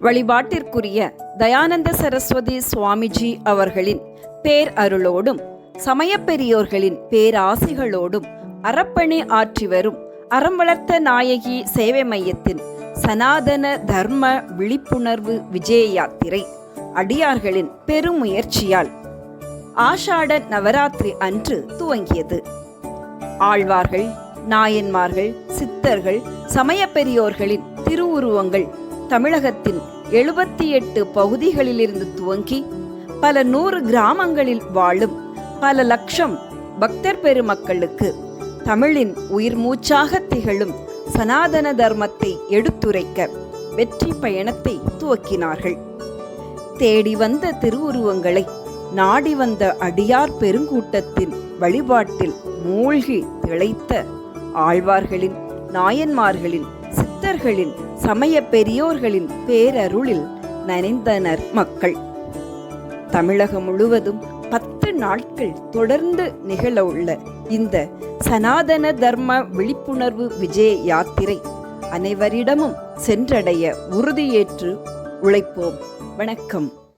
வழிபாட்டிற்குரிய தயானந்த சரஸ்வதி சுவாமிஜி அவர்களின் பேர் அருளோடும் சமயப் பெரியோர்களின் பேராசிகளோடும் அறப்பணி ஆற்றி வரும் அறம் வளர்த்த நாயகி சேவை மையத்தின் சனாதன தர்ம விழிப்புணர்வு விஜய யாத்திரை அடியார்களின் பெருமுயற்சியால் ஆஷாட நவராத்திரி அன்று துவங்கியது. ஆழ்வார்கள் நாயன்மார்கள் சித்தர்கள் சமய பெரியோர்களின் திருவுருவங்கள் தமிழகத்தின் எழுபத்தி எட்டு பகுதிகளிலிருந்து துவங்கி பல நூறு கிராமங்களில் வாழும் பல லட்சம் பக்தர் பெருமக்களுக்கு தமிழின் உயிர் மூச்சாக திகழும் சனாதன தர்மத்தை எடுத்துரைக்க வெற்றி பயணத்தை துவக்கினார்கள். தேடி வந்த திருவுருவங்களை நாடி வந்த அடியார் பெருங்கூட்டத்தின் வழிபாட்டில் மூழ்கி திளைத்த ஆழ்வார்களின் நாயன்மார்களின் சித்தர்களின் சமய பெரியோர்களின் பேரருளில் நனைந்தனர் மக்கள். தமிழகம் முழுவதும் பத்து நாட்கள் தொடர்ந்து நிகழவுள்ள இந்த சனாதன தர்ம விழிப்புணர்வு விஜய யாத்திரை அனைவரிடமும் சென்றடைய உறுதியேற்று உழைப்போம். வணக்கம்.